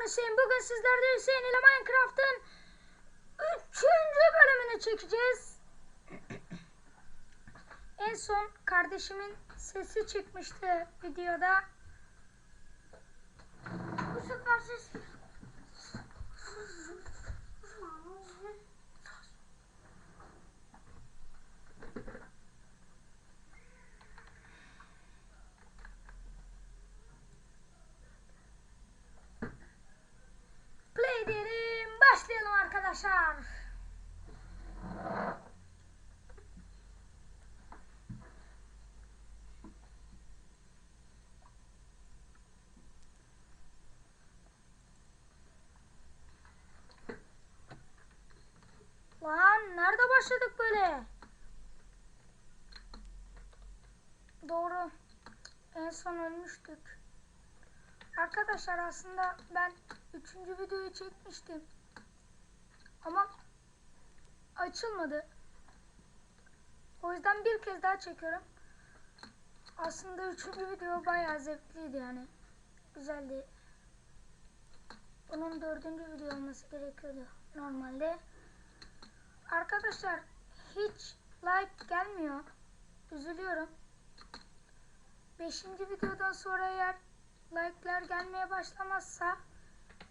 ben Hüseyin. Bugün sizlerle Hüseyin ile Minecraft'ın 3. bölümünü çekeceğiz. en son kardeşimin sesi çıkmıştı videoda. Bu sefer ses... arkadaşlar. Lan nerede başladık böyle? Doğru. En son ölmüştük. Arkadaşlar aslında ben üçüncü videoyu çekmiştim. Ama açılmadı. O yüzden bir kez daha çekiyorum. Aslında üçüncü video bayağı zevkliydi yani. Güzeldi. Bunun dördüncü video olması gerekiyordu normalde. Arkadaşlar hiç like gelmiyor. Üzülüyorum. Beşinci videodan sonra eğer like'lar gelmeye başlamazsa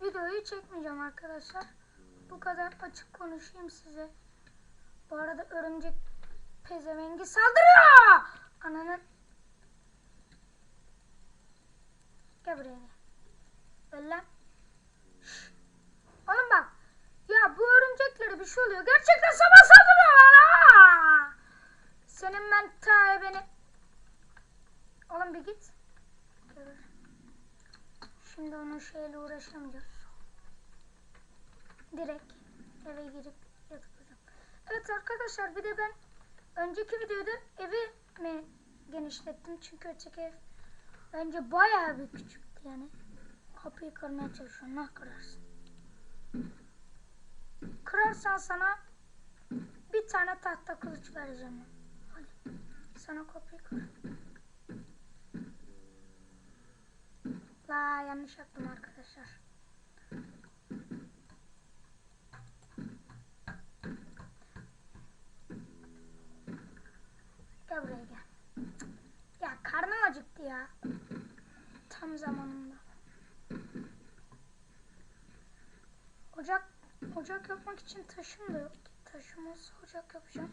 videoyu çekmeyeceğim arkadaşlar. Bu kadar açık konuşayım size. Bu arada örümcek pezevengi saldırıyor. Ananın. Gel buraya gel. Lan. Oğlum bak. Ya bu örümceklere bir şey oluyor. Gerçekten sabah saldırıyorlar ha. Senin ben beni. Oğlum bir git. Şimdi onun şeyle uğraşamayacağız. Direkt eve girip yatacağım. Evet arkadaşlar bir de ben önceki videoda evi mi genişlettim. Çünkü öteki ev bence bayağı bir küçüktü yani. Kapıyı kırmaya çalışıyorum. Ne kırarsın? Kırarsan sana bir tane tahta kılıç vereceğim. Hadi. Sana kapıyı kır. La yanlış yaptım arkadaşlar. Gel buraya gel. Ya karnım acıktı ya. Tam zamanında. Ocak ocak yapmak için taşım da yok. Taşım olsa ocak yapacağım.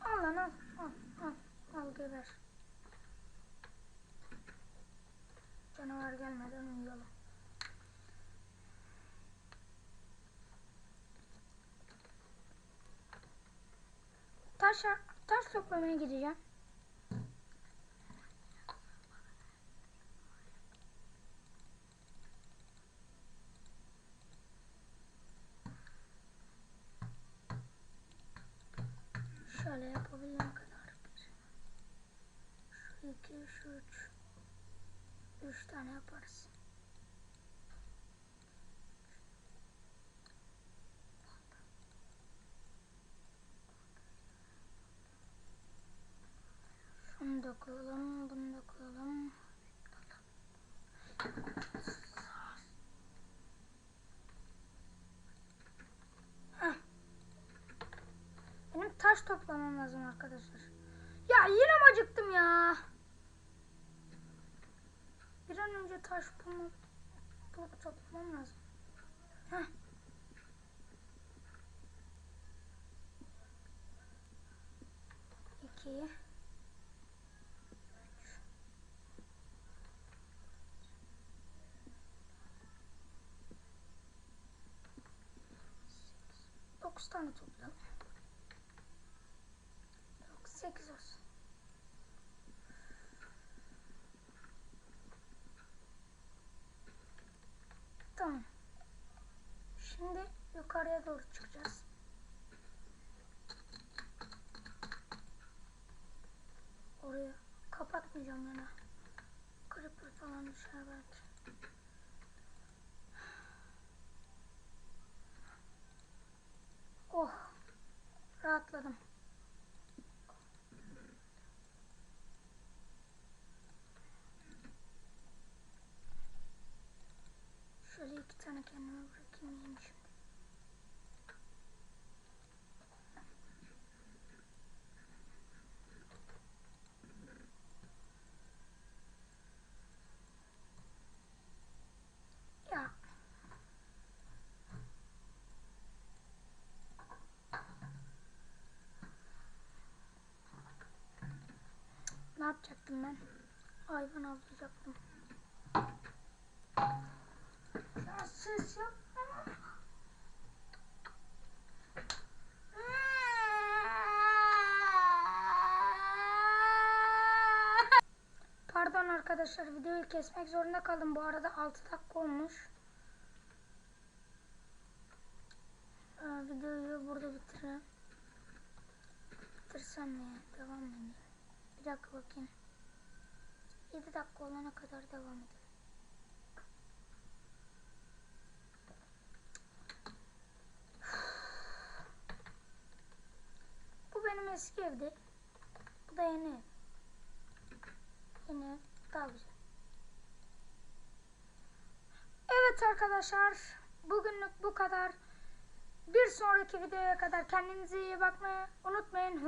Al lan al. Al al. Al geber. Taş, taş toplamaya gideceğim. Şöyle yapabildiğim kadar. Şu iki, şu üç. Üç tane yaparız. Şunu da koyalım, bunu da koyalım. Benim taş toplamam lazım arkadaşlar. Ya yine mi acıktım ya? Bir an önce taş bulmak, bulup toplamam lazım. Heh. İki. Üç. Dokuz tane topladım. Yok sekiz olsun. Tamam. Şimdi yukarıya doğru çıkacağız. Oraya kapatmayacağım yani. Creeper falan düşer belki. atladım. Şöyle iki tane kendime bırakayım yiyeyim şimdi. Yapacaktım ben? Hayvan avlayacaktım. Ya ses yapma. Pardon arkadaşlar videoyu kesmek zorunda kaldım. Bu arada 6 dakika olmuş. Ee, videoyu burada bitireyim. Bitirsem mi? Devam edeyim? Dakika bakayım. 7 dakika olana kadar devam edelim. Bu benim eski evdi. Bu da yeni ev. Yeni ev daha güzel. Evet arkadaşlar. Bugünlük bu kadar. Bir sonraki videoya kadar kendinize iyi bakmayı unutmayın.